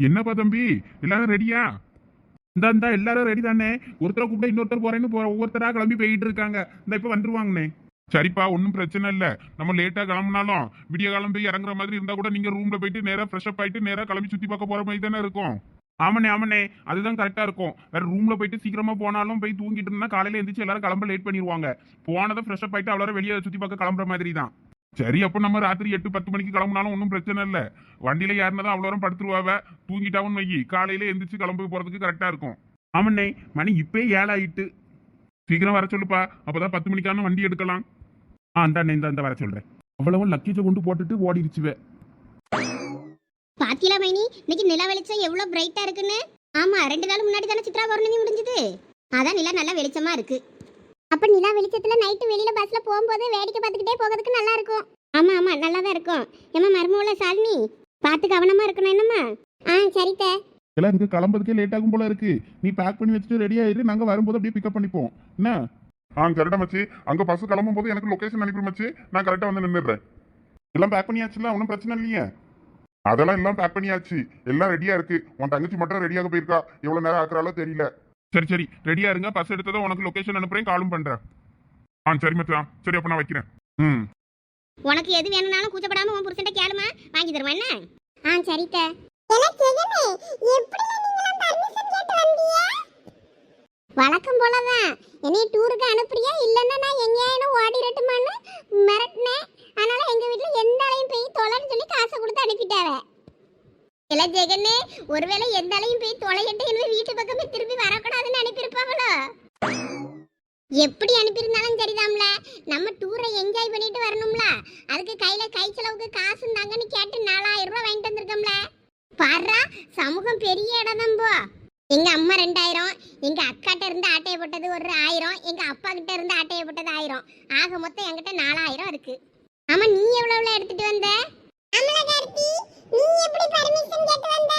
என்னப்பா தம்பி? எல்லாரும் ரெடியா இந்த இந்தா எல்லாரும் ரெடி தானே? ஒருத்தரை கூப்பிட்டா இன்னொருத்தர் போறேன்னு போ- ஒவ்வொருத்தரா கிளம்பி போயிட்டு இருக்காங்க. இந்த இப்ப வந்துருவாங்கண்ணே. சரிப்பா ஒன்றும் பிரச்சனை இல்லை. நம்ம லேட்டா கிளம்புனாலும் விடிய காலம் போய் இறங்குற மாதிரி இருந்தா கூட நீங்க ரூம்ல போயிட்டு நேராக ஃப்ரெஷ்அப் ஆயிட்டு நேரா கிளம்பி சுத்தி பார்க்க போற மாதிரி தானே இருக்கும். ஆமாண்ணே ஆமாண்ணே. அதுதான் கரெக்டா இருக்கும். வேற ரூம்ல போயிட்டு சீக்கிரமா போனாலும் போய் தூங்கிட்டு இருந்தா காலையில எழுந்திரிச்சு எல்லாரும் கிளம்ப லேட் பண்ணிடுவாங்க போனதை ஃப்ரெஷ்அப் ஆயிட்டு அவ்வளோ வெளியே சுத்தி பார்க்க கிளம்புற மாதிரி தான். சரி அப்போ நம்ம ராத்திரி எட்டு பத்து மணிக்கு கிளம்புனாலும் ஒன்றும் பிரச்சனை இல்லை. வண்டியில யாருன்னா அவ்வளோ நேரம் படுத்துருவாவ. தூங்கிட்டாவும் வையி. காலையில எந்திரிச்சு கிளம்பு போறதுக்கு கரெக்டா இருக்கும். ஆமண்ணே மணி இப்பே ஏழாயிட்டு. சீக்கிரம் வர சொல்லுப்பா. அப்பதான் பத்து மணிக்கான வண்டி எடுக்கலாம். ஆ அந்தாண்ணே இந்த அந்த வர சொல்றேன். அவ்வளவும் லக்கேஜை கொண்டு போட்டுட்டு ஓடிடுச்சுவே பாத்தியலா மைனி? இன்னைக்கு நிலா வெளிச்சம் எவ்வளவு பிரைட்டா இருக்குன்னு? ஆமா ரெண்டு நாள் முன்னாடி தானே சித்ரா பௌர்ணமி முடிஞ்சது. அதான் நிலா நல்லா வெளிச்சமா இருக்கு. அப்ப நிலா வெளிச்சத்துல நைட்டு வெளியில பஸ்ல போகும்போது வேடிக்கை பார்த்துக்கிட்டே போகிறதுக்கு நல்லா இருக்கும். ஆமா ஆமா நல்லா தான் இருக்கும். ஏமா மருமவுல சாலினி பார்த்து கவனமா இருக்கணும் என்னம்மா? ஆ சரித்த எல்லாம் இருக்கு கிளம்புறதுக்கே லேட் ஆகும் போல இருக்கு. நீ பேக் பண்ணி வச்சுட்டு ரெடி ஆயிரு. நாங்க வரும்போது அப்படியே பிக்கப் பண்ணிப்போம். என்ன? ஆ கரெக்டா மச்சி. அங்க பஸ் கிளம்பும் போது எனக்கு லொகேஷன் அனுப்பி மச்சி. நான் கரெக்டா வந்து நின்னுடுறேன். எல்லாம் பேக் பண்ணியாச்சுல? ஒன்றும் பிரச்சனை இல்லையே? அதெல்லாம் எல்லாம் பேக் பண்ணியாச்சு. எல்லாம் ரெடியா இருக்கு. உன் தங்கச்சி மட்டும் ரெடியாக போயிருக்கா. எவ்வளவு நேரம் ஆக்குறாலோ தெரியல. சரி சரி. ரெடியா இருங்க. பஸ் எடுத்ததும் உனக்கு லொகேஷன் அனுப்புறேன். காலும் பண்றேன் ஆ சரி மச்சான். சரி அப்ப நான் வைக்கிறேன். ம். உனக்கு எது வேணும்னாலும் கூச்சப்படாம உன் புருஷன்ட்ட கேளுமா. வாங்கி தருமா என்ன? ஆ சரித்த வழக்கம் போலதான். என்னைய டூருக்கு அனுப்புறியா? இல்லைன்னா நான் எங்கேயாலும் ஓடிரட்டுமான்னு மிரட்டினேன். அதனால எங்க வீட்டுல எந்த அலையும் போய் தொலைன்னு சொல்லி காசை கொடுத்து அனுப்பிட்டாவ. இல்ல ஜெகனே ஒருவேளை எந்த அலையும் போய் தொலையட்டு எனவே வீட்டு பக்கமே திரும்பி வரக்கூடாதுன்னு அனுப்பியிருப்பாங்களோ? எப்படி அனுப்பியிருந்தாலும் சரிதாம்ல. நம்ம டூரை என்ஜாய் பண்ணிட்டு வரணும்ல. அதுக்கு கையில கை செலவுக்கு காசு தாங்கன்னு கேட்டு நாலாயிரம் ரூபாய் வாங்கிட்டு வந்திருக்கோம்ல. பாரா சமூகம் பெரிய இடம் தான் போ. எங்க அம்மா ரெண்டாயிரம் எங்க அக்காட்ட இருந்து ஆட்டைய போட்டது ஒரு ஆயிரம் எங்க அப்பா கிட்ட இருந்து ஆட்டைய போட்டது ஆயிரம். ஆக மொத்தம் என்கிட்ட நாலாயிரம் இருக்கு. ஆமா நீ எவ்வளவுல எடுத்துட்டு வந்த? நீ எப்படி பர்மிஷன் கேட்டு வந்த?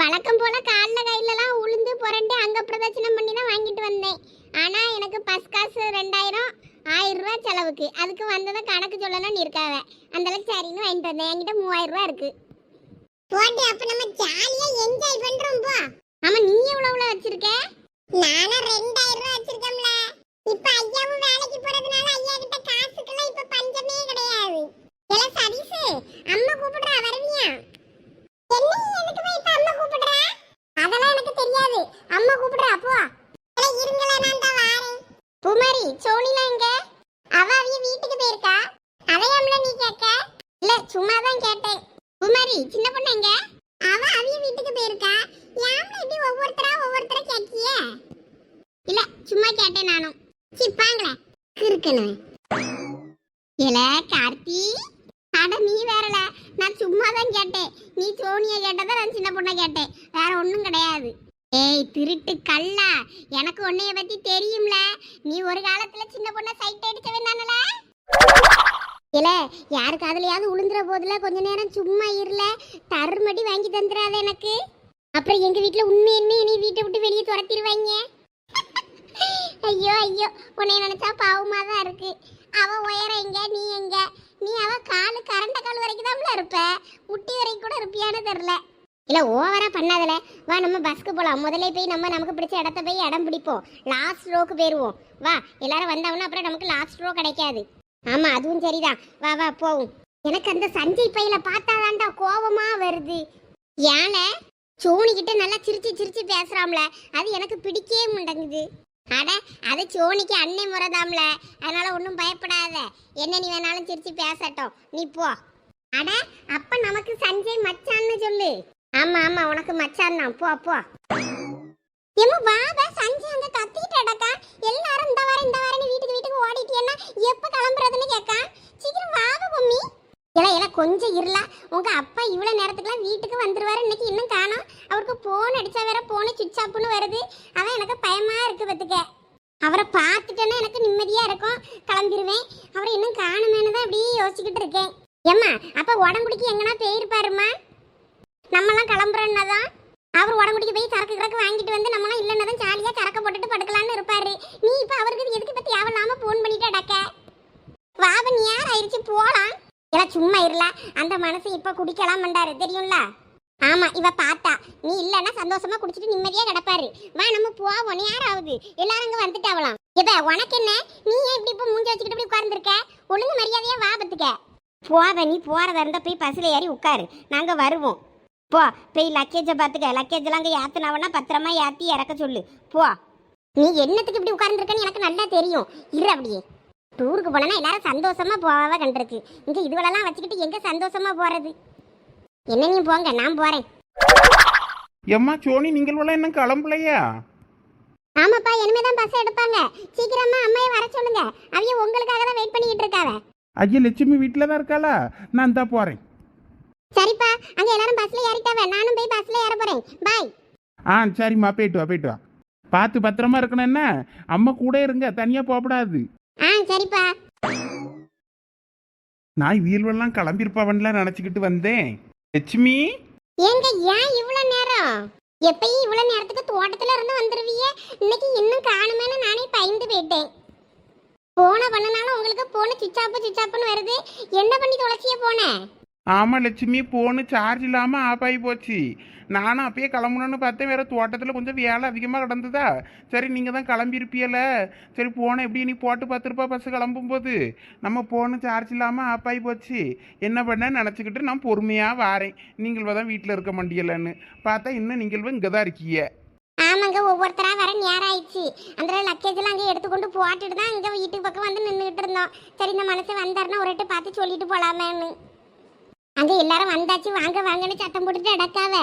வழக்கம் போல கால்ல கையிலலாம் உளுந்து புரண்டு அங்க பிரதட்சணம் பண்ணி தான் வாங்கிட்டு வந்தேன். ஆனா எனக்கு பஸ் காசு ரெண்டாயிரம் ஆயிரம் ரூபாய் செலவுக்கு. அதுக்கு வந்ததை கணக்கு சொல்லணும்னு இருக்காவ. அந்த அளவுக்கு சரின்னு வாங்கிட்டு வந்தேன். என்கிட்ட மூவாயிரம் ரூபாய் இருக்கு. போட்டு அப்ப நம்ம ஜாலியா என்ஜாய் பண்றோம் போ. ஆமா நீ எவ்வளவுல வச்சிருக்க? நானும் ரெண்டாயிரம் ரூபாய் வச்சிருக்கேன்ல இப்ப ஐயாவும் வேலைக்கு போறதுனால ஐயா கிட்ட காசுக்கெல்லாம் இப்ப பஞ்சமே கிடையாது. எல்லாம் சதீஷ் அம்மா கூப்பிடுறா வருவியா? என்ன எதுக்கு போய் இப்ப அம்மா கூப்பிடுறா அதெல்லாம் எனக்கு தெரியாது அம்மா கூப்பிடுறா போ இருங்களே நான் தான் வாரேன் பூமாரி சோனிலா எங்க அவ அவிய வீட்டுக்கு போயிருக்கா அதையாம்ல நீ கேட்க இல்ல சும்மா தான் கேட்டேன் பூமாரி சின்ன பொண்ணு எங்க அவ அவிய வீட்டுக்கு போயிருக்கா யாம்ல இப்படி ஒவ்வொருத்தரா ஒவ்வொருத்தரா கேட்கிய இல்ல சும்மா கேட்டேன் நானும் சிப்பாங்களே கிறுக்கணும் இல்ல கார்த்தி அட நீ வேறல நான் சும்மா தான் கேட்டேன் நீ சோனிய நான் சின்ன பொண்ணை கேட்டேன். வேற ஒன்றும் கிடையாது. ஏய் திருட்டு கல்லா. எனக்கு உன்னைய பத்தி தெரியும்ல. நீ ஒரு காலத்துல சின்ன பொண்ண சைட் அடிச்சவன் தானல? இல்ல யாரு காதுலயாவது உளுந்துற போதுல கொஞ்ச நேரம் சும்மா இருல. தருமடி வாங்கி தந்துடாத எனக்கு. அப்புறம் எங்க வீட்டுல உண்மையுமே நீ வீட்டை விட்டு வெளியே துரத்திடுவாங்க ஐயோ ஐயோ. உன்னைய நினைச்சா பாவமா தான் இருக்கு. அவ உயரம் எங்க நீ எங்க? நீ அவ காலு கரண்ட கால் வரைக்கும் தான் இருப்ப. முட்டி வரைக்கும் கூட இருப்பியான்னு தெரில. இல்லை ஓவராக பண்ணாதல. வா நம்ம பஸ்க்கு போகலாம் முதல்ல போய் நம்ம நமக்கு பிடிச்ச இடத்த போய் இடம் பிடிப்போம். லாஸ்ட் ரோக்கு போயிடுவோம் வா எல்லாரும் வந்தவொன்னே அப்புறம் நமக்கு லாஸ்ட் ரோ கிடைக்காது. ஆமாம் அதுவும் சரிதான். வா வா போவோம். எனக்கு அந்த சஞ்சய் பையில பார்த்தாதான்டா கோவமா வருது. ஏன சோனிக்கிட்ட நல்லா சிரிச்சு சிரிச்சு பேசுறாம்ல. அது எனக்கு பிடிக்கவே மாட்டேங்குது. அட அது சோனிக்கு அன்னை முறைதாம்ல. அதனால ஒன்றும் பயப்படாத. என்ன நீ வேணாலும் சிரிச்சு பேசட்டும். நீ போ. அட அப்ப நமக்கு சஞ்சய் மச்சான்னு சொல்லு. ஆமா ஆமா உனக்கு மச்சான் தான். போ போ. எம்மா வாவ சஞ்சய் அங்க கத்திட்டு அடக்கா எல்லாரும் இந்த வாரம் இந்த வாரம் வீட்டுக்கு வீட்டுக்கு ஓடிட்டேன்னா எப்ப கிளம்புறதுன்னு கேட்கா சீக்கிரம் வாவ பொம்மி. ஏன்னா இல்ல கொஞ்சம் இருளா. உங்க அப்பா இவ்வளோ நேரத்துக்குலாம் வீட்டுக்கு வந்துருவாரு. இன்னைக்கு இன்னும் காணும். அவருக்கு போன் அடிச்சா வேற போனு சுவிட்ச் ஆப்புன்னு வருது. அவன் எனக்கு பயமா இருக்கு பத்துக்க. அவரை பார்த்துட்டேன்னா எனக்கு நிம்மதியா இருக்கும். கிளம்பிடுவேன் அவரை இன்னும் காணுமேனு தான் அப்படியே யோசிச்சுக்கிட்டு இருக்கேன். ஏம்மா அப்ப உடம்புடிக்கு எங்கன்னா போயிருப்பாருமா நம்மலாம் கிளம்புறோன்னா தான். அவர் உடம்புடிக்கு போய் சரக்கு கறக்கு வாங்கிட்டு வந்து நம்மளாம் இல்லைன்னா தான் ஜாலியாக கறக்க போட்டுட்டு படுக்கலான்னு இருப்பாரு. நீ இப்போ அவருக்கு எதுக்கு இப்போ தேவையில்லாம ஃபோன் பண்ணிட்டு அடக்க? வாபன் யார் ஆயிடுச்சு. போகலாம் இல்ல சும்மா இருல. அந்த மனசு இப்போ குடிக்கலாம் மண்டாரு தெரியும்ல? ஆமா இவ பார்த்தா நீ இல்லன்னா சந்தோஷமா குடிச்சிட்டு நிம்மதியா கிடப்பாரு. வா நம்ம போவோம். யாராவது எல்லாரும் அங்க வந்துட்டாவலாம். இவ உனக்கு என்ன? நீ ஏன் இப்படி இப்ப மூஞ்சி வச்சுக்கிட்டு இப்படி உட்கார்ந்துருக்க? ஒழுங்கு மரியாதையா வா பத்துக்க. போவ நீ போறதா இருந்தா போய் பஸ்ல ஏறி உட்காரு. நாங்க வருவோம். போ போய் லக்கேஜை பார்த்துக்க லக்கேஜ் எல்லாம் அங்கே ஏத்துனவனா பத்திரமா ஏத்தி இறக்க சொல்லு. போ. நீ என்னத்துக்கு இப்படி உட்கார்ந்துருக்கன்னு எனக்கு நல்லா தெரியும். இரு அப்படியே. டூருக்கு போனா எல்லாரும் சந்தோஷமா போவாவ கண்டிருக்கு. இங்க இதுவெல்லாம் வச்சுக்கிட்டு எங்க சந்தோஷமா போறது? என்ன நீ போங்க நான் போறேன். எம்மா சோனி நீங்கள் இன்னும் கிளம்பலையா? ஆமாப்பா இனிமே தான் பஸ் எடுப்பாங்க. சீக்கிரமா அம்மையை வர சொல்லுங்க. அவைய உங்களுக்காக தான் வெயிட் பண்ணிக்கிட்டு இருக்காவ. ஐயா லட்சுமி வீட்டில் தான் இருக்காளா? நான் தான் போகிறேன் சரிப்பா அங்க எல்லாரும் பஸ்ல ஏறிட்டாவ. நானும் போய் பஸ்ல ஏற போறேன். பாய் ஆ சரிம்மா போயிட்டு வா போயிட்டு வா. பார்த்து பத்திரமா இருக்கணும் என்ன? அம்மா கூட இருங்க தனியாக போகக்கூடாது ஆ சரிப்பா. நான் வீல்வெல்லாம் கிளம்பியிருப்பாவன்லாம் நினச்சிக்கிட்டு வந்தேன். லட்சுமி? ஏங்க ஏன் இவ்வளவு நேரம்? எப்பயும் இவ்வளவு நேரத்துக்கு தோட்டத்துல இருந்து வந்துருவீங்க இன்னைக்கு இன்னும் காணுமேன்னு நானே பயந்து போயிட்டேன். போன பண்ணனாலும் உங்களுக்கு போன சிச்சாப்பு சிச்சாப்புன்னு வருது. என்ன பண்ணி தொலைச்சிய போனேன் ஆமாம் லட்சுமி போனு சார்ஜ் இல்லாமல் ஆஃப் ஆகி போச்சு. நானும் அப்பயே கிளம்பணும்னு பார்த்தேன். வேறு தோட்டத்தில் கொஞ்சம் வேலை அதிகமாக கிடந்ததா? சரி நீங்கள் தான் கிளம்பியிருப்பியல சரி போனேன் எப்படி நீ போட்டு பார்த்துருப்பா பஸ் கிளம்பும்போது? நம்ம போன சார்ஜ் இல்லாமல் ஆஃப் ஆகி போச்சு. என்ன பண்ண நினச்சிக்கிட்டு நான் பொறுமையாக வாரேன். நீங்கள் தான் வீட்டில் இருக்க மாட்டியலன்னு பார்த்தா இன்னும் நீங்கள் இங்கே தான் இருக்கீங்க. ஆமாங்க ஒவ்வொருத்தரா வர நேரம் ஆயிடுச்சு அந்த லக்கேஜ்லாம் அங்கே எடுத்துக்கொண்டு போட்டுட்டு தான் இங்கே வீட்டுக்கு பக்கம் வந்து நின்றுட்டு இருந்தோம். சரி இந்த மனசு வந்தாருன்னா ஒரு பார்த்து சொல்லிட்டு போகலாமேன்னு அங்க எல்லாரும் வந்தாச்சு வாங்க வாங்கன்னு சத்தம் போட்டுட்டு அடக்காவ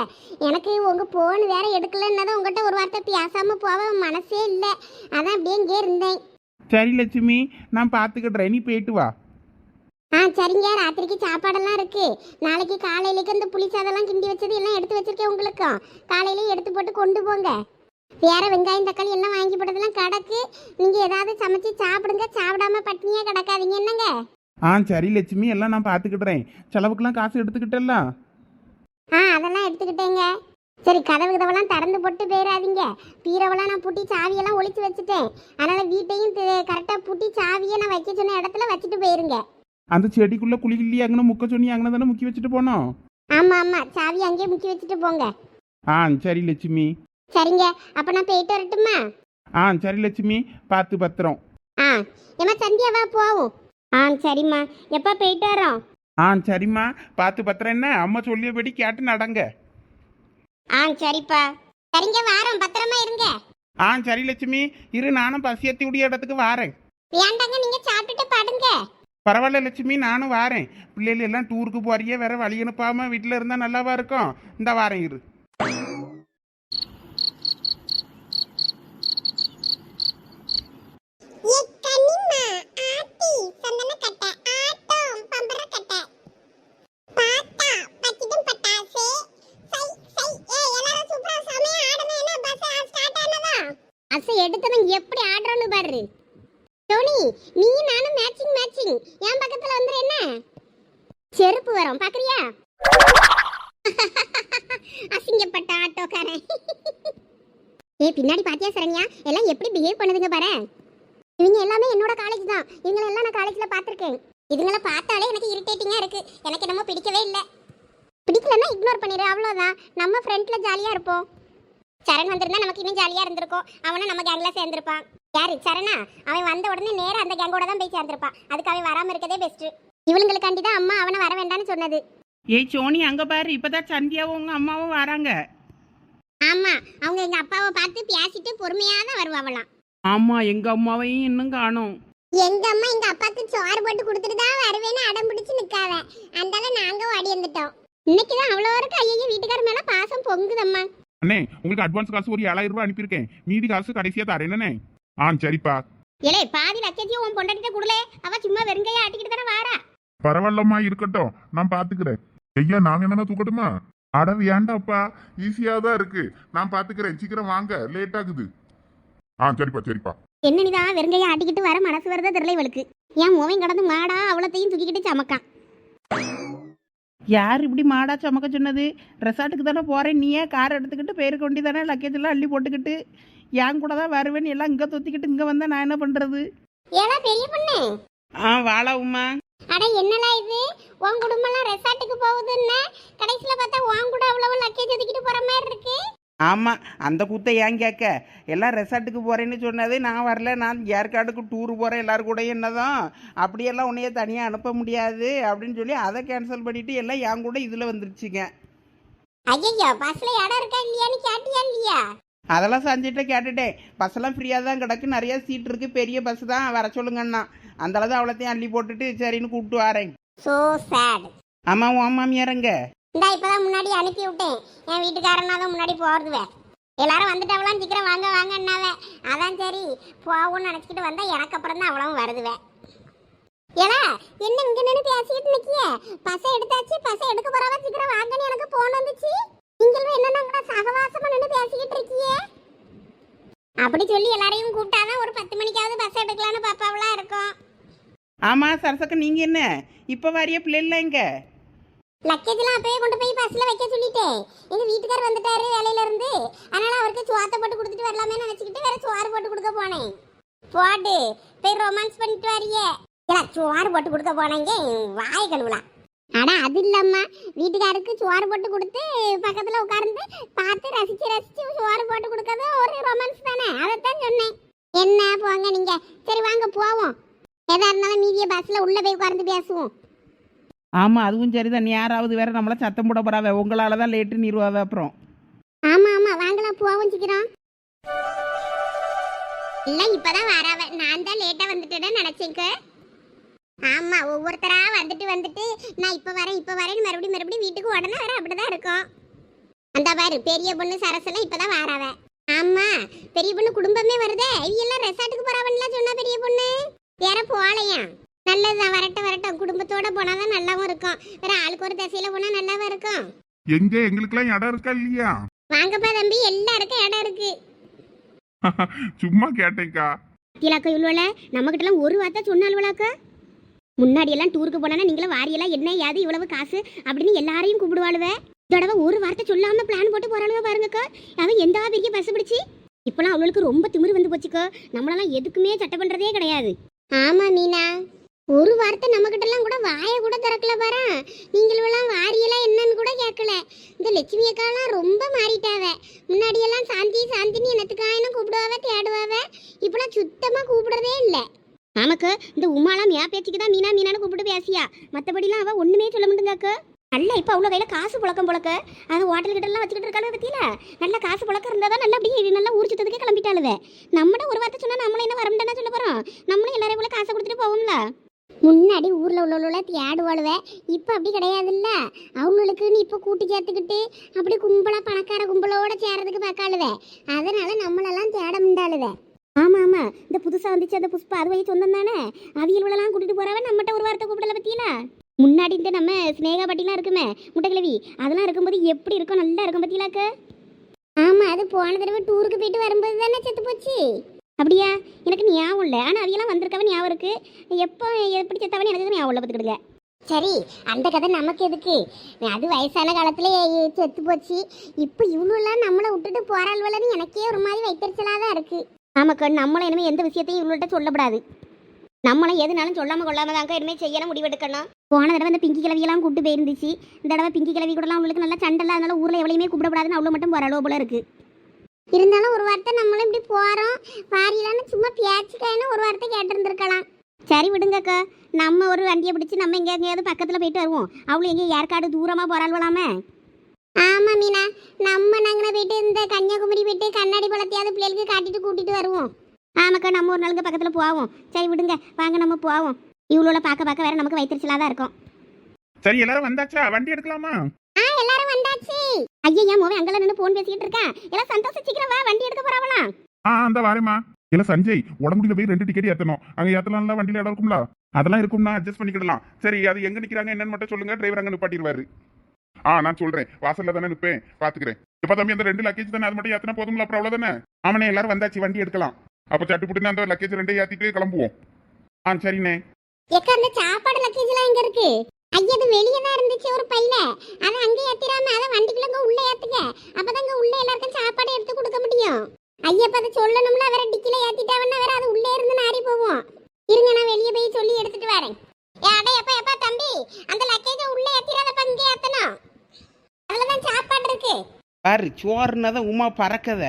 எனக்கு உங்க போன் வேற எடுக்கலன்னதான் உங்ககிட்ட ஒரு வார்த்தை பேசாம போக மனசே இல்லை. அதான் அப்படியே இங்கே இருந்தேன். சரி லட்சுமி நான் பார்த்துக்கிட்றேன் நீ போயிட்டு வா. ஆ சரிங்க. ராத்திரிக்கு சாப்பாடெல்லாம் இருக்கு. நாளைக்கு காலையிலேக்கு அந்த புளி சாதம்லாம் கிண்டி வச்சது எல்லாம் எடுத்து வச்சிருக்கேன் உங்களுக்கும் காலையிலேயே எடுத்து போட்டு கொண்டு போங்க. வேற வெங்காயம் தக்காளி எல்லாம் வாங்கி போட்டதெல்லாம் கிடக்கு. நீங்க ஏதாவது சமைச்சு சாப்பிடுங்க. சாப்பிடாம பட்னியா கிடக்காதீங்க. என்னங்க? ஆ சரி லட்சுமி எல்லாம் நான் பார்த்துக்கிட்றேன் செலவுக்கெல்லாம் காசு எடுத்துக்கிட்டலாம் ஆ அதெல்லாம் எடுத்துக்கிட்டேங்க. சரி கதவு கதவெல்லாம் திறந்து போட்டு போயிடாதீங்க பீரவெல்லாம் நான் பூட்டி சாவியெல்லாம் ஒளிச்சு வச்சுட்டேன். அதனால வீட்டையும் கரெக்டாக பூட்டி சாவியை நான் வைக்க சொன்ன இடத்துல வச்சுட்டு போயிருங்க. அந்த செடிக்குள்ளே குளிக்கிள்ளி அங்கே முக்க சொன்னி அங்கே தானே முக்கி வச்சுட்டு போனோம்? ஆமா ஆமா. சாவி அங்கேயே முக்கி வச்சுட்டு போங்க. ஆ சரி லட்சுமி. சரிங்க. அப்ப நான் போயிட்டு வரட்டுமா? ஆ சரி லட்சுமி. பார்த்து பத்திரம். ஆ. ஏமா சந்தியாவா போவோம். ஆ சரிம்மா. எப்போ போயிட்டு வரோம் ஆ சரிம்மா. பார்த்து பத்திரம் என்ன? அம்மா சொல்லியபடி கேட்டு நடங்க. ஆ சரிப்பா. சரிங்க வாரோம். பத்திரமா இருங்க. ஆ சரி லட்சுமி. இரு நானும் பசியத்தி உடைய இடத்துக்கு வாரேன். வேண்டாங்க நீங்க சாப்பிட்டுட்டு படுங்க. பரவாயில்ல லட்சுமி நானும் வாரேன். பிள்ளைகள் எல்லாம் டூருக்கு போறியே வேற வழி அனுப்பாம வீட்டில் இருந்தால் நல்லாவா இருக்கும்? இந்த வாரேன் இரு அசை எடுத்தவன் எப்படி ஆடுறான்னு பாரு டோனி நீ நானும் மேட்சிங் மேட்சிங் என் பக்கத்துல வந்துரு என்ன செருப்பு வரும் பாக்குறியா? அசிங்கப்பட்ட ஆட்டோக்காரன். ஏ பின்னாடி பாத்தியா சரண்யா? எல்லாம் எப்படி பிஹேவ் பண்ணுதுங்க பாரு. இவங்க எல்லாமே என்னோட காலேஜ் தான். இவங்களை எல்லாம் நான் காலேஜ்ல பாத்திருக்கேன் இதுங்களை பார்த்தாலே எனக்கு இரிட்டேட்டிங்கா இருக்கு. எனக்கு என்னமோ பிடிக்கவே இல்லை. பிடிக்கலன்னா இக்னோர் பண்ணிடு அவ்வளோதான் நம்ம ஃப்ரெண்ட்ல ஜாலியா இருப்போம். சரண் வந்திருந்தா நமக்கு இன்னும் ஜாலியா இருந்திருக்கும். அவனும் நம்ம கேங்ல சேர்ந்திருப்பான். யாரு? சரணா? அவன் வந்த உடனே நேரா அந்த கேங்கோட தான் போய் சேர்ந்திருப்பான். அதுக்கு அவன் வராம இருக்கதே பெஸ்ட் இவளுங்களுக்காண்டி தான் அம்மா அவனை வர வேண்டாம்னு சொன்னது. ஏய் சோனி அங்க பாரு. இப்பதான் சந்தியாவும் உங்க அம்மாவும் வராங்க. ஆமா அவங்க எங்க அப்பாவை பார்த்து பேசிட்டு பொறுமையா தான் வருவாங்களாம். ஆமா எங்க அம்மாவையும் இன்னும் காணோம். எங்க அம்மா எங்க அப்பாக்கு சோறு போட்டு கொடுத்துட்டு தான் வருவேன்னு அடம் பிடிச்சு நிக்காவ. அந்தால நாங்க ஓடி வந்துட்டோம். இன்னைக்கு தான் அவ்வளோ இருக்கு. ஐயோ வீட்டுக்கார மேல பாசம் பொங்குதம்மா. அண்ணே உங்களுக்கு அட்வான்ஸ் காசு ஒரு ஏழாயிரம் ரூபாய் அனுப்பியிருக்கேன். மீதி காசு கடைசியா தரேன் ஆ சரிப்பா. ஏலே பாதி லக்கேஜையும் உன் பொண்டாட்டிட்ட குடுலே. அவ சும்மா வெறுங்கையா ஆட்டிக்கிட்டு பரவாயில்லம்மா இருக்கட்டும் நான் பாத்துக்கிறேன். ஐயா நாங்க என்னன்னா தூக்கட்டுமா? அட வேண்டாப்பா ஈஸியா தான் இருக்கு. நான் பாத்துக்கிறேன். சீக்கிரம் வாங்க லேட் ஆகுது. ஆ சரிப்பா சரிப்பா. என்ன நீதான் வெறுங்கையா ஆட்டிக்கிட்டு வர மனசு வருதா தெரியல இவளுக்கு. ஏன் மோவன் கடந்து மாடா அவ்வளோத்தையும் தூக்கிக்கிட்டு சமக்கான். யார் இப்படி மாடா சமக்க சொன்னது? ரெசார்ட்டுக்கு தானே போறேன். நீயே கார் எடுத்துக்கிட்டு போயிருக்க வேண்டி தானே லக்கேஜ் எல்லாம் அள்ளி போட்டுக்கிட்டு என் கூட தான் வருவேன். எல்லாம் இங்கே தொத்திக்கிட்டு இங்கே வந்தா நான் என்ன பண்றது? ஏடா பெரிய பொண்ணு. ஆ வாழா உமா. அட என்னடா இது? உன் குடும்பம்லாம் ரெசார்ட்டுக்கு போகுதுன்னா? கடைசியில் பார்த்தா உன் கூட அவ்வளவு லக்கேஜ் ஒதுக்கிட்டு போற மாதிரி இருக்கு. ஆமாம் அந்த கூத்தை ஏன் கேட்க? எல்லாம் ரெசார்ட்டுக்கு போகிறேன்னு சொன்னது நான் வரல. நான் ஏற்காடுக்கு டூர் போகிறேன் எல்லாரும் கூட என்னதான்? அப்படியெல்லாம் உன்னைய தனியாக அனுப்ப முடியாது அப்படின்னு சொல்லி அதை கேன்சல் பண்ணிவிட்டு எல்லாம் என் கூட இதில் வந்துருச்சுங்க. ஐயோ பஸ்ல இடம் இருக்கா இல்லையான்னு கேட்டியா இல்லையா? அதெல்லாம் சஞ்சிட்ட கேட்டுட்டேன். பஸ்ஸெல்லாம் ஃப்ரீயாக தான் கிடக்கு. நிறைய சீட் இருக்குது பெரிய பஸ் தான். வர சொல்லுங்கண்ணா அந்த அளவு அவ்வளோத்தையும் அள்ளி போட்டுட்டு சரின்னு கூப்பிட்டு வரேன். சோ சேட் ஆமாம் உன் மாமியாரங்க இந்தா இப்பதான் முன்னாடி அனுப்பி விட்டேன். என் வீட்டுக்காரனா தான் முன்னாடி போறதுவே. எல்லாரும் வந்துட்டவளாம். சீக்கிரம் வாங்க வாங்க என்னாவே அதான் சரி. போவோம்னு நினைச்சிக்கிட்டு வந்தா எனக்கு அப்புறம் தான் அவ்வளவும் வருதுவே. ஏலா என்ன இங்க நின்று பேசிக்கிட்டு நிக்கிய? பசை எடுத்தாச்சு. பசை எடுக்க போறவ? சீக்கிரம் வாங்கன்னு எனக்கு போன் வந்துச்சு. நீங்களும் என்னன்னா கூட சகவாசமா நின்று பேசிக்கிட்டு இருக்கியே? அப்படி சொல்லி எல்லாரையும் கூப்பிட்டாதான் ஒரு பத்து மணிக்காவது பஸ் எடுக்கலாம்னு பாப்பாவெல்லாம் இருக்கும். ஆமாம் சரசக்க நீங்கள் என்ன? இப்போ வரைய பிள்ளைல எங்கே? லக்கேஜ்லாம் அப்பவே கொண்டு போய் பஸ்ல வைக்க சொல்லிட்டேன். எங்க வீட்டுக்கார் வந்துட்டாரு வேலையில இருந்து அதனால அவருக்கு சோத்தை போட்டு கொடுத்துட்டு வரலாமே நினைச்சுக்கிட்டு வேற சோறு போட்டு கொடுக்க போனேன். போட்டு போய் ரொமான்ஸ் பண்ணிட்டு வரியே. சோறு போட்டு கொடுக்க போனேங்க வாய் கழுவலாம். ஆனா அது இல்லம்மா. வீட்டுக்காருக்கு சோறு போட்டு கொடுத்து பக்கத்துல உட்கார்ந்து பார்த்து ரசிச்சு ரசிச்சு சோறு போட்டு கொடுக்கறது ஒரு ரொமான்ஸ் தானே. அதைத்தான் சொன்னேன். என்ன போங்க நீங்க. சரி வாங்க போவோம். எதா இருந்தாலும் மீதிய பஸ்ல உள்ள போய் உட்கார்ந்து பேசுவோம். ஆமாம் அதுவும் சரி தான் யாராவது வேற நம்மள சத்தம் போட போறாவ. உங்களால தான் லேட்டு நிறுவாவ அப்புறம். ஆமா ஆமா. வாங்கலாம் போவோம் சீக்கிரம். இல்ல இப்பதான் வராவ. நான் தான் லேட்டா வந்துட்டேன்னு நினைச்சேங்க ஆமா ஒவ்வொருத்தரா வந்துட்டு வந்துட்டு நான் இப்ப வரேன் இப்ப வரேன் மறுபடியும் மறுபடியும் வீட்டுக்கு உடனே வர அப்படிதான் இருக்கும். அந்த பாரு பெரிய பொண்ணு சரசெல்லாம் இப்பதான் வராவ. ஆமா பெரிய பொண்ணு குடும்பமே வருதே. எல்லாம் ரெசார்ட்டுக்கு போறாவன்லாம் சொன்னா பெரிய பொண்ணு. வேற போகலையா? நல்லதுதான் வரட்டும் வரட்டும். குடும்பத்தோட போனாதான் நல்லாவும் இருக்கும். வேற ஆளுக்கு ஒரு திசையில போனா நல்லாவும் இருக்கும்? எங்க? எங்களுக்கெல்லாம் இடம் இருக்கா இல்லையா? வாங்கப்பா தம்பி எல்லாருக்கும் இடம் இருக்கு. சும்மா கேட்டேன்க்கா. இலாக்கா இவ்வளோல? நம்மகிட்டலாம் ஒரு வார்த்தை சொன்னாலுவலாக்கா முன்னாடி எல்லாம் டூருக்கு போனா நீங்களும் வாரியெல்லாம் என்ன யாது இவ்வளவு காசு அப்படின்னு எல்லாரையும் கூப்பிடுவாளுவே. தடவை ஒரு வார்த்தை சொல்லாம பிளான் போட்டு போறாளுவ பாருங்கக்கா. அவன் எந்த பெரிய பஸ் பிடிச்சி? இப்பெல்லாம் அவளுக்கு ரொம்ப திமிரு வந்து போச்சுக்கோ. நம்மளெல்லாம் எதுக்குமே சட்டை பண்றதே கிடையாது. ஆமா மீனா. ஒரு வார்த்தை நம்ம எல்லாம் கூட வாயை கூட திறக்கல பாரு. நீங்களும் வாரியெல்லாம் என்னன்னு கூட கேட்கல. இந்த லட்சுமி அக்காலாம் ரொம்ப மாறிட்டாவ. முன்னாடி எல்லாம் சாந்தி சாந்தின்னு என்னத்துக்காயினும் கூப்பிடுவாவ தேடுவாவ. இப்பெல்லாம் சுத்தமா கூப்பிடுறதே இல்லை. ஆமாக்கு இந்த உமாலாம் என் பேச்சுக்கு தான் மீனா மீனான்னு கூப்பிட்டு பேசியா. மற்றபடிலாம் அவள் ஒன்றுமே சொல்ல மாட்டேங்காக்கு. நல்லா இப்போ அவ்வளோ கையில் காசு புழக்கம் புழக்க அது ஹோட்டல் கிட்ட வச்சுக்கிட்டு இருக்காளு பற்றியில நல்ல காசு புழக்கம் இருந்தால் தான் நல்லா அப்படியே நல்லா ஊர் சுத்தத்துக்கே கிளம்பிட்டாளுவ. நம்மட ஒரு வார்த்தை சொன்னால் நம்மளும் என்ன வரமுட்டானா சொல்ல போகிறோம் நம்மளும் எல்லாரையும் போல காசை கொடுத்துட்டு போவோம்ல? முன்னாடி ஊரில் உள்ளவள தேடுவாளுவ. இப்போ அப்படி கிடையாதுல்ல. அவங்களுக்குன்னு இப்போ கூட்டி சேர்த்துக்கிட்டு அப்படி கும்பலாக பணக்கார கும்பலோட சேரதுக்கு பார்க்காளுவே. அதனால நம்மளெல்லாம் தேட முண்டாளுவே. ஆமா ஆமா. இந்த புதுசா வந்துச்சு அந்த புஷ்பா. அது வயசு சொந்தம் தானே? அவியல்வெல்லாம் கூட்டிட்டு போறவ நம்மகிட்ட ஒரு வார்த்தை கூப்பிடல பத்தியில? முன்னாடி இந்த நம்ம ஸ்னேகா பாட்டிலாம் இருக்குமே முட்டைக்கிழவி. அதெல்லாம் இருக்கும்போது எப்படி இருக்கும்? நல்லா இருக்கும் பத்தியிலாக்க? ஆமா அது போன தடவை டூருக்கு போயிட்டு வரும்போது தானே செத்து போச்சு. அப்படியா? எனக்கு ஞாபகம் இல்லை. ஆனால் அவையெல்லாம் வந்திருக்கவன் ஞாபகம் இருக்கு. எப்போ எப்படி செத்தவன் எனக்கு ஞாபகம் இல்லை பார்த்துக்கிடுங்க சரி அந்த கதை நமக்கு எதுக்கு? அது வயசான காலத்துல செத்து போச்சு. இப்போ இவ்வளோலாம் நம்மளை விட்டுட்டு போறாள்வலன்னு எனக்கே ஒரு மாதிரி வைத்தறிச்சலாக தான் இருக்கு. ஆமாக்கா நம்மளும் இனிமேல் எந்த விஷயத்தையும் இவங்கள்ட்ட சொல்லக்கூடாது நம்மளும் எதுனாலும் சொல்லாம கொள்ளாமல் தாங்க இனிமேல் செய்யணும் முடிவெடுக்கணும். போன தடவை இந்த பிங்கி கிழவியெல்லாம் கூப்பிட்டு போயிருந்துச்சு. இந்த தடவை பிங்கி கிழவி கூடலாம் உங்களுக்கு நல்லா சண்டை அதனால ஊரில் எவ்வளையுமே கூப்பிடக்கூடாதுன்னு அவ்வளோ மட்டும் போகிற போல இருக்கு. இருந்தாலும் ஒரு வார்த்தை நம்மளும் இப்படி போகிறோம் வாரியலான்னு சும்மா பேச்சுக்காயின்னு ஒரு வார்த்தை கேட்டிருந்துருக்கலாம். சரி விடுங்கக்கா. நம்ம ஒரு வண்டியை பிடிச்சி நம்ம எங்கே எங்கேயாவது பக்கத்தில் போயிட்டு வருவோம். அவளும் எங்கேயும் ஏற்காடு தூரமாக போகிறாள்வலாமே ஆமாம் மீனா. நம்ம நாங்கள் போயிட்டு இந்த கன்னியாகுமரி போயிட்டு கண்ணாடி பழத்தையாவது பிள்ளைகளுக்கு காட்டிட்டு கூட்டிட்டு வருவோம். ஆமாக்கா நம்ம ஒரு நாளுக்கு பக்கத்தில் போவோம். சரி விடுங்க. வாங்க நம்ம போவோம். இவ்வளோ பார்க்க பார்க்க வேற நமக்கு வைத்திருச்சலாக தான் இருக்கும். சரி எல்லாரும் வந்தாச்சா? வண்டி எடுக்கலாமா? ஆ எல்லாரும் வந்தாச்சு. ஐயா மோவே அங்கெல்லாம் நின்று போன் பேசிக்கிட்டு இருக்கேன் எல்லாம் சந்தோஷம் சீக்கிரம் வா வண்டி எடுக்க போறாவளா? ஆ அந்த வாரேம்மா. இல்ல சஞ்சய் உடம்புல போய் ரெண்டு டிக்கெட் ஏத்தணும். அங்க ஏத்தலாம்ல வண்டியில இடம் இருக்கும்ல? அதெல்லாம் இருக்கும்னா அட்ஜஸ்ட் பண்ணிக்கிடலாம். சரி அது எங்க நிக்கிறாங்க என்னன்னு மட்டும் சொல்லுங்க. டிரைவர் அங்க நிப்பாட்டிடுவாரு. ஆ நான் சொல்றேன். வாசல்ல தானே நிற்பேன் பாத்துக்கிறேன். இப்ப தம்பி அந்த ரெண்டு லக்கேஜ் தானே? அது மட்டும் ஏத்தனா போதும்ல அப்புறம் அவ்வளவுதானே ஆமாண்ணே எல்லாரும் வந்தாச்சு வண்டி எடுக்கலாம். அப்ப சட்டு புட்டுன்னு அந்த லக்கேஜ் ரெண்டே ஏத்திட்டு கிளம்புவோம். ஆ சரிண்ணே. எக்க அந்த சாப்பாடு லக்கேஜ்லாம் எங்க இருக்கு? ஐயா அது வெளியே தான் இருந்துச்சு ஒரு பையில. அதை அங்கே ஏத்திராம அதை வண்டிக்குள்ள உள்ள ஏத்துங்க அப்பதாங்க உள்ள எல்லாருக்கும் சாப்பாடு எடுத்து கொடுக்க முடியும். ஐயா அதை சொல்லணும்ல வேற டிக்கில ஏத்திட்டாவன்னா வேற அது உள்ளே இருந்து நாரி போவோம். இருங்க நான் வெளியே போய் சொல்லி எடுத்துட்டு வரேன். ஏடா அடே எப்பா எப்பா தம்பி அந்த லக்கேஜை உள்ள ஏத்திராதப்ப இங்கே ஏத்தணும். அதுலதான் சாப்பாடு இருக்கு. பாரு சோறுனா தான் உமா பறக்கத.